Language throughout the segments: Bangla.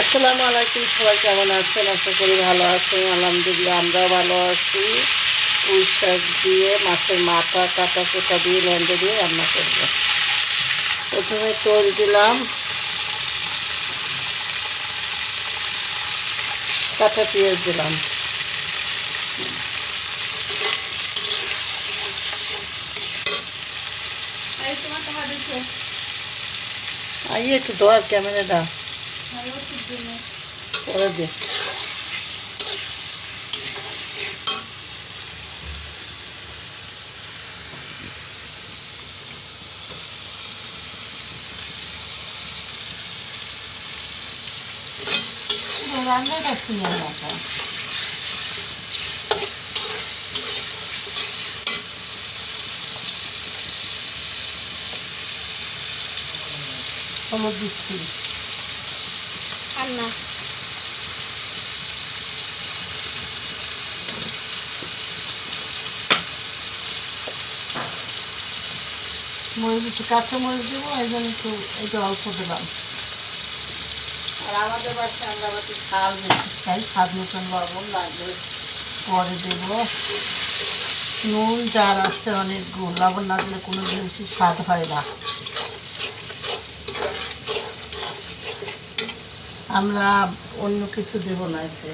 আসসালামু আলাইকুম, সবাই কেমন আছেন? আশা করি ভালো আছেন। আলহামদুলিল্লাহ, আমরাও ভালো আছি। পুঁই শাক দিয়ে, মাছের মাথা কাটা কোটা দিয়ে, লেন্ডে দিয়ে রান্না করব। প্রথমে তোল দিলাম। কাঁচা পেঁয়াজ দিলাম। আইয়ে একটু দোয়ার ক্যামেরাটা Hadi. Dolar neresi yanacak? Ama düşsün. রান্না। মরিচ একটু কাঁচা মরিচ দেবো এই জন্য একটু এটা অল্প দিলাম। আর আমাদের বাসায় আমরা একটু ঝাল বেশি খাই স্বাদ মতন লবণ লাগবে। পরে দেব নুন যার আছে অনেক গুণ। লবণ দিলে কোনো জিনিসই স্বাদ হয় না। আমরা অন্য কিছু দেব না এতে।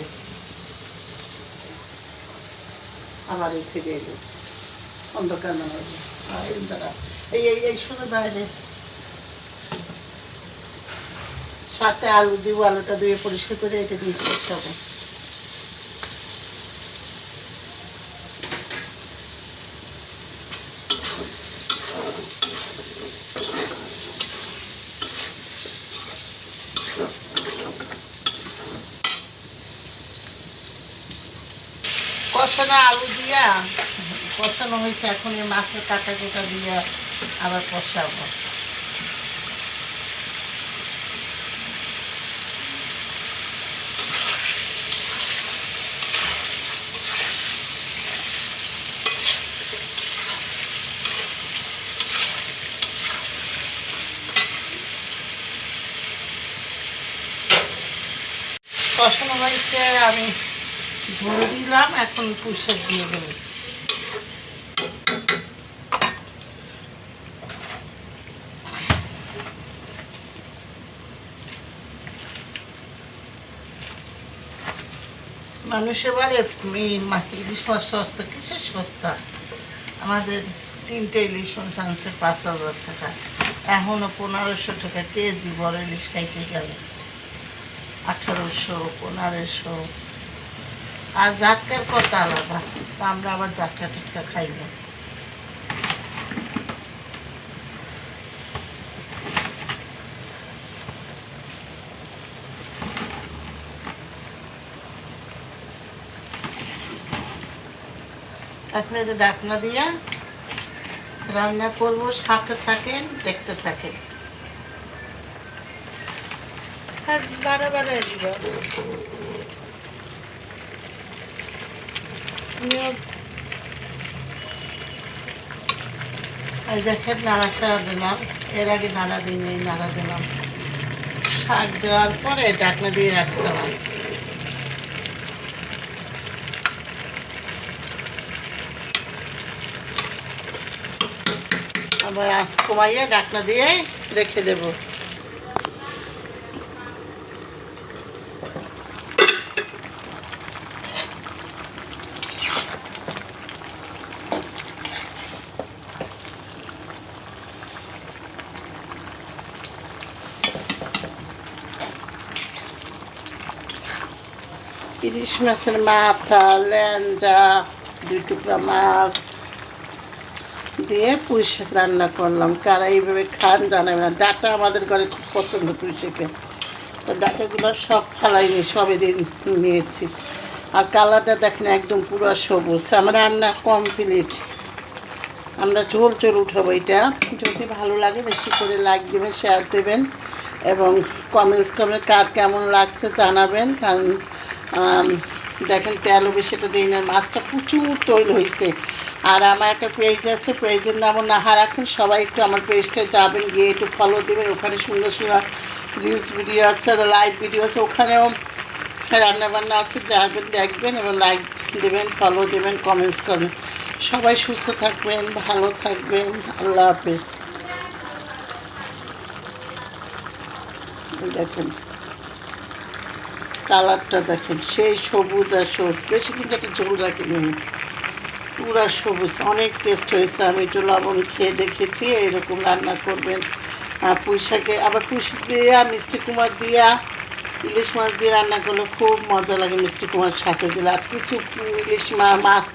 আমার এই সিরিয়াল অন্ধকার না হবে এই দাঁড়া এই এই এই শুনে দাঁড়ালে সাথে আলু দিব আলুটা ধুয়ে পরিষ্কার করে এটা দিয়ে করতে হবে। কষানো আলু দিয়া কষানো হয়েছে এখন এই মাছের কাটা কোটা দিয়া আবার কষাবো কষানো হয়েছে আমি ধরে দিলাম, এখন পুষে দিয়ে দেবো। মানুষের বলে ইলিশ মাছ সস্তা, কিসের সস্তা? আমাদের তিনটে ইলিশ মাছ আনছে, পাঁচ হাজার টাকা। এখনও পনেরোশো টাকা কেজি বড় ইলিশ খাইতে গেলে। আঠারোশো, পনেরোশো। আর জাটকার কথা আলাদা। আমরা আবার জাটকা টাটকা খাই না। এখন যে ডাকনা দিয়া রান্না করব, সাথে থাকেন, দেখতে থাকেন। আর বারো বারো দিব এই দেখেন নাড়া চাড়া দিলাম, এর আগে নাড়া দিইনি, নাড়া দিলাম। শাক দেওয়ার পরে ডাকনা দিয়ে রাখছিলাম। আবার আঁচ কমাইয়ে ডাকনা দিয়ে রেখে দেব। ইলিশ মাছের মাথা ল্যাঞ্জা দুই টুকরা মাছ দিয়ে পুঁই শাক রান্না করলাম। কারা এইভাবে খান জানাবে না। ডাটা আমাদের ঘরে খুব পছন্দ পুঁই শাকের তো ডাটাগুলো সব ফালাইনি সবই দিন নিয়েছি। আর কালারটা দেখেন একদম পুরো সবুজ। আমার রান্না কমপ্লিট আমরা ঝোল চোর উঠাবো এটা। যদি ভালো লাগে বেশি করে লাইক দেবেন শেয়ার দেবেন এবং কমেন্টস করবেন কার কেমন লাগছে জানাবেন। কারণ দেখেন তেল তেলও বেশিটা দিই না, মাছটা প্রচুর তৈল হয়েছে আর আমার একটা পেজ আছে পেজের নামও নাহা রাখুন, সবাই একটু আমার পেজটা যাবেন, গিয়ে একটু ফলো দেবেন, ওখানে সুন্দর সুন্দর রিলস ভিডিও আছে, আর লাইভ ভিডিও আছে, ওখানেও রান্না বান্না আছে যাবেন দেখবেন এবং লাইক দেবেন ফলো দেবেন কমেন্টস করবেন। সবাই সুস্থ থাকবেন, ভালো থাকবেন, আল্লাহ হাফেজ। দেখেন। কালারটা দেখেন, সেই সবুজ আর সবুজ। বেশি কিন্তু একটা ঝোল রাখিনি পুরা সবুজ, অনেক টেস্ট হয়েছে। আমি একটু লবণ খেয়ে দেখেছি, এরকম রান্না করবেন। আর পুঁই শাকে, আবার পুঁই দিয়া মিষ্টি কুমার দিয়া, ইলিশ মাছ দিয়ে রান্না করলে খুব মজা লাগে মিষ্টি কুমার সাথে দিলে। আর কিছু ইলিশ মাছ,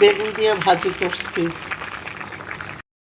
বেগুন দিয়ে ভাজি করছি।